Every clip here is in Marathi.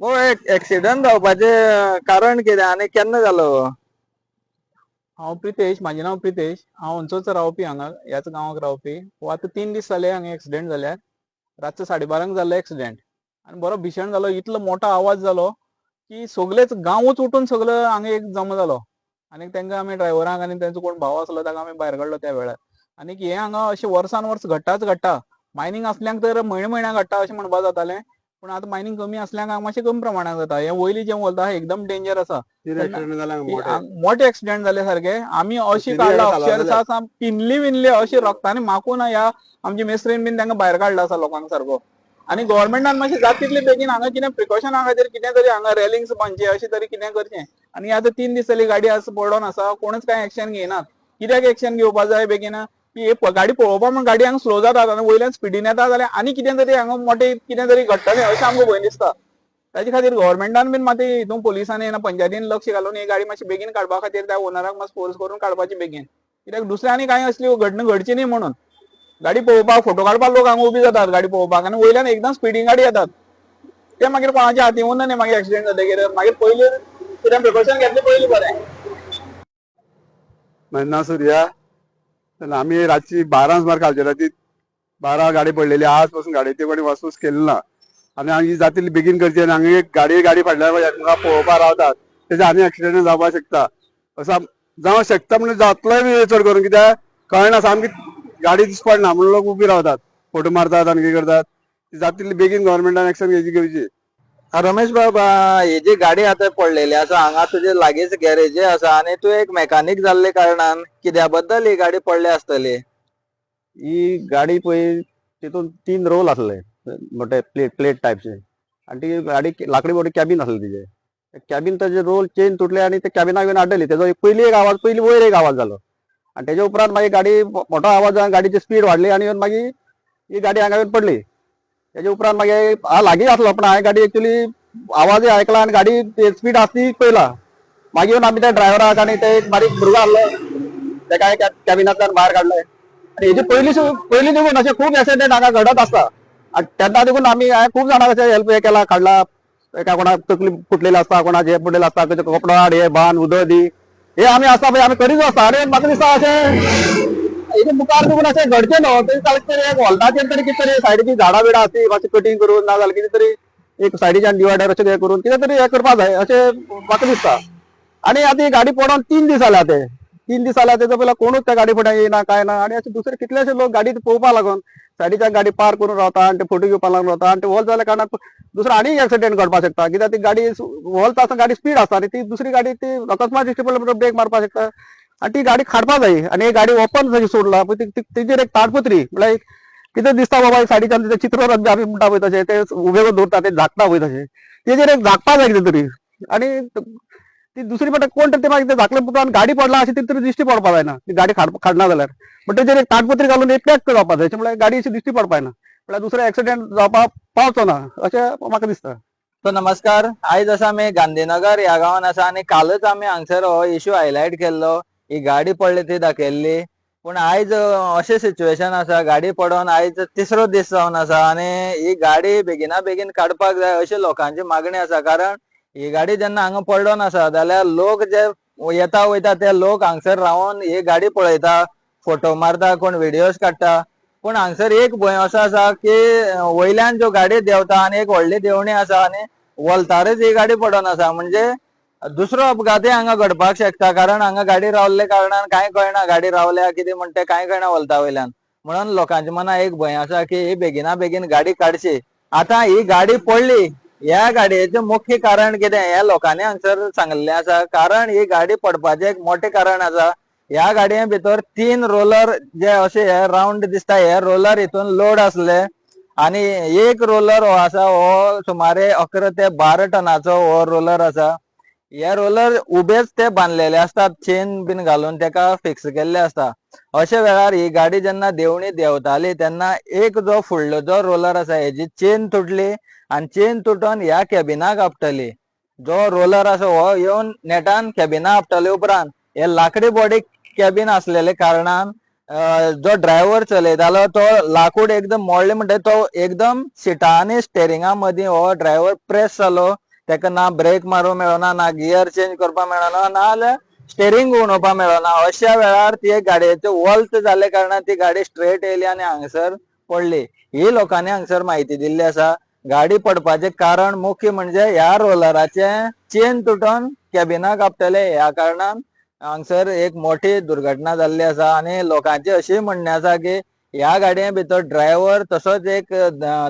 हो एक्सिडंट जावपाचे कारण कितें आनी केन्ना जालो हांव प्रितेश म्हाजें नांव प्रितेश. हांव अंचोच रावपी हांगा ह्याच गांवांत रावपी. हो आतां तीन दीस जाले हांगा एक्सिडेंट जाल्यार रातचो साडे बारांक जाल्लो एक्सिडेंट आनी बरो भिशण जालो. इतलो मोठो आवाज जालो की सगळेच गांवूच उठून सगळो हांगा एक जमा जालो. आनी तांकां आमी ड्रायव्हराक आनी तांचो कोण भाव आसलो ताका आमी भायर काडलो त्या वेळार. आनी हे हांगा अशें वर्सान वर्स घडटाच घडटा मायनींग आसल्यांक तर म्हयने म्हयन्याक घडटा अशें म्हणपा जातालें. पूण आतां मायनींग कमी असल्यांक हांगा मातशें कमी प्रमाणात जाता हे वयली जें उलता हें एकदम डेंजर आसा मोठे? एक्सिडेंट जाले सारखे आमी अशी काडला अक्षरशः पिनली विनली अशी रक्तानी माकून ह्या आमची मेस्त्रीन बीन तांकां भायर काडला आसा लोकांक सारको आनी गोव्हर्मेंटान मातशें जाता तितले बेगीन हांगा कितें प्रिकॉशना खातीर कितें तरी हांगा रेलिंग्स बांदचे अशें तरी कितें करचें. आनी आतां तीन दीस जाली गाडी आसा पडोन आसा कोणूच कांय एक्शन घेयनात कित्याक एक्शन घेवपा जाय बेगीन की हे गाडी पळोवपा म्हण गाडी हांगा स्लो जातात आनी वयल्यान स्पिडीन येता जाल्यार आनी कितें तरी हांगा मोठें कितें तरी घडटलें अशें आमकां भंय दिसता. ताजे खातीर गव्हर्मेंटान बीन मात हितून पुलिसांनी येना पंचायतीन लक्ष घालून ही गाडी मातशी बेगीन काडपा खातीर त्या ओनराक मातसो फोर्स करून काडपाची बेगीन. कित्याक दुसऱ्यांनी कांय असली घटना घडची न्ही म्हणून. गाडी पळोवपाक फोटो काडपाक लोक हांगा उबी जातात गाडी पळोवपाक आनी वयल्यान एकदम स्पिडीन गाडी येतात. ते मागीर कोणाच्या हाती उरना न्ही मागीर एक्सिडेंट जातकीर मागीर पयलीं कितें प्रिकॉशन घेतलें पयलीं बरें. माझं नाव तर आम्ही रातची बारा सुमार कालच्या राती बारा गाडी पडलेली आज पासून ते कोणी वासूस केली ना आनी हांगा जातली बेगीन करची आनी हांगा एक गाडी गाडी फाटल्यान म्हाका पळोवपाक रावतात तेजे आनी एक्सिडेंट जावपाक शकता. असो जावं शकता म्हणजे जातलोय बी चड करून कित्याक कळना सामकी गाडी दिस पडना म्हणून लोक उबी रावतात फोटो मारतात आनी कितें करतात. जातील बेगीन गव्हर्मेंटान एक्शन घेवची घेवची रमेश बाबा ही जी गाडी आतां पडलेली आसा हांगा तुजे लागींच गॅरेज आसा आनी तूं एक मेकॅनीक जाल्ले कारणान कित्या बद्दल ही गाडी पडली आसतली ही. गाडी पळय तितून तीन रोल आसले मोठे प्लेट प्लेट टायपचे आनी ती गाडी लाकडी मोठी कॅबिन आसले तिचे. कॅबिन ताचे रोल चेन तुटले आनी ते कॅबिनाक येवन आड्डली तेजो एक पयली एक आवाज पयली वयर एक आवाज जालो आनी तेच्या उपरांत मागीर गाडी मोठो आवाज गाडीची स्पीड वाडली आनी मागीर ही गाडी हांगा येवन पडली. त्याच्या उपरांत मागीर हांव लागीं आसलो पण हांवें गाडी एक्चुली आवाजय आयकला आनी गाडी स्पीड आसा ती पयला मागीर येवन आमी त्या ड्रायव्हराक आनी ते एक बारीक भुरगो आसलो तेका कॅबिनांतल्यान भायर काडले आनी हेजे पयली पयलीं देखून अशें खूब एक्सिडेंट हांगा घडत आसता आनी तेन्ना देखून आमी हांवें खूब जाणांक अशें हेल्प हे केला काडला एका कोणाक तकली फुटलेली आसता कोणाक हे पडलेले आसता खंयचे कपडो हाड हे बांद उदक दी हे आमी असता म्हणजे पळय आमी करीत आसता अरे म्हाका दिसता अशें हेजे मुखार देखून अशें घडचें न्हू हो, तरी जाल्यार तरी एक हॉल्टाचेर तरी कितें तरी सायडीची झाडां बिडां आसली मातशी कटींग करून नाजाल्यार कितें तरी एक सायडीच्यान डिवायडर अशें करून कितें तरी हे करपा जाय अशें म्हाका दिसता आनी आतां ही गाडी पडोन तीन दीस जाल्या ते तीन दीस जाल्या तेजो पयला कोणूच त्या गाडी फुड्यान येना काय ना. आनी अशे दुसरे कितलेशे लोक गाडी पळोवपाक लागून सायडीच्या गाडी पार करून रावता आनी ते फोटो घेवपाक लागून रावता आनी ते वॉल जाल्या कारणान दुसरो आनी एक्सिडेंट घडपाक शकता. कित्याक ती गाडी वॉल आसता गाडी स्पीड आसता आनी ती दुसरी गाडी ती अकस्मात दिश्टी पडल्या ब्रेक मारपाक शकता. आनी ती गाडी खाडपा जाई आनी ही गाडी ओपन जशी सोडला. पळय ती- तेजेर एक ताडपत्री. म्हळ्यार कितें दिसता बाबा साडीच्यान तिथे चित्ररथ बी आमी म्हणटा पळय तशें ते उबे करून दवरता ते झाकता पळय तशें तेजेर एक झाकपा जाय कितें तरी. आनी ती दुसरी फावट कोण तरी ते मागीर ते झाकले पुतान गाडी पडला अशी ती तरी दिश्टी पडपा जायना ती गाडी खाड खाडना जाल्यार पण तेजेर एक ताटपत्री घालून एक पॅक जावपा जाय म्हळ्यार गाडी अशी दिश्टी पडपा जायना म्हळ्यार दुसरो एक्सिडेंट जावपाक पावचो ना. अशें म्हाका दिसता. सो नमस्कार. आयज आसा आमी गांधीनगर ह्या गांवान आसा आनी कालच आमी हांगसर हो इश्यू हायलायट केल्लो. ही गाडी पडली ती दाखयल्ली पूण आयज अशें सिच्युएशन आसा गाडी पडोन आयज तिसरो दीस जावन आसा आनी ही गाडी बेगिना बेगीन काडपाक जाय अशी लोकांची मागणी आसा कारण ही गाडी जेन्ना हांगा पडोन आसा जाल्यार लोक जे येता वयता ते लोक हांगसर रावन ही गाडी पळयता फोटो मारता कोण व्हिडियोज काडटा. पूण हांगसर एक भंय असो आसा की वयल्यान ज्यो गाडी देंवता आनी एक व्हडली देवणी आसा आनी वलतारच ही गाडी पडोन आसा म्हणजे दुसरो अपघातय हांगा घडपाक शकता. कारण हांगा गाडी रावल्ले कारणान कांय कळना गाडी रावल्या कितें म्हणटा तें कांय कळना वलता वयल्यान. म्हणून लोकांच्या मनां एक भंय आसा की ही बेगिना बेगीन गाडी काडची आतां ही गाडी पडली ह्या गाडयेचें मुख्य कारण कितें? हे लोकांनी हांगसर सांगल्लें आसा. कारण ही गाडी पडपाचें एक मोठें कारण आसा. ह्या गाडये भितर तीन रोलर जे अशे हे राउंड दिसता हे रोलर हितून लोड आसले आनी एक रोलर हो आसा हो सुमारे अकरा ते बारा टनाचो हो रोलर आसा. हे रोलर उबेच ते बांदलेले असतात. चेन बीन घालून तेका फिक्स केल्ले असता अशा वेळार ही गाडी जेन्ना देवणी देंवताली तेन्ना एक जो फुडलो जो रोलर आसा हेजी चेन तुटली आनी चेन तुटून ह्या कॅबिनाक आपटली. जो रोलर आसा हो येवन नेटान कॅबिना आपटले उपरांत हे लाकडी बॉडी कॅबीन असलेले कारणान जो ड्रायव्हर चलयतालो तो लाकूड एकदम मोडले म्हणटा तो एकदम सिटांनी स्टेरिंगा मदीं हो ड्रायव्हर प्रेस जालो तेका ना ब्रेक मारूंक मेळना ना गियर चेंज करपाक मेळना नाजाल्यार स्टेरींग स्टेरिंग मेळना. अशा वेळार ती गाडयेचे वल्त जाल्ले कारणान ती गाडी स्ट्रेट येयली आनी हांगसर पडली. ही लोकांनी हांगसर म्हायती दिल्ली आसा. गाडी पडपाचे कारण मुख्य म्हणजे ह्या रोलराचे चेन तुटोन कॅबिनाक आपटले ह्या कारणान हांगसर एक मोठी दुर्घटना जाल्ली आसा आनी लोकांचे अशें म्हणणें आसा की ह्या गाडये भितर ड्रायव्हर तसोच एक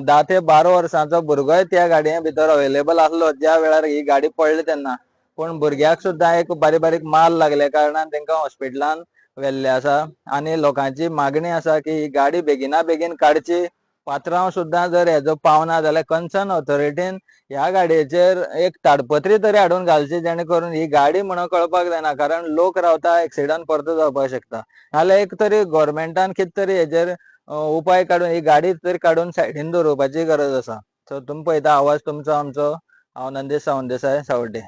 धा ते बारा वर्सांचो भुरगोय त्या गाडये भितर अवेलेबल आसलो ज्या वेळार ही गाडी पडली तेन्ना पूण भुरग्याक सुद्दां एक बारीक बारीक माल लागल्या कारणान तांकां हॉस्पिटलान व्हेल्ले आसा आनी लोकांची मागणी आसा की ही गाडी बेगिना बेगीन काडची पात्रांव सुद्दां जर हेजो पावना जाल्यार कन्सर्न ऑथॉरिटीन ह्या गाडयेचेर एक ताडपत्री तरी हाडून घालची जेणे करून ही गाडी म्हणून कळपाक जायना कारण लोक रावता एक्सिडंट परतो जावपाक शकता. नाल्यार एक तरी गोव्हर्मेंटान कितें तरी हेजेर उपाय काडून ही गाडी तरी काडून सायडीन दवरपाची गरज आसा. सो तुमी पळयता आवाज तुमचो आमचो. हांव नंदेश सावंत देसाय सावड्डे.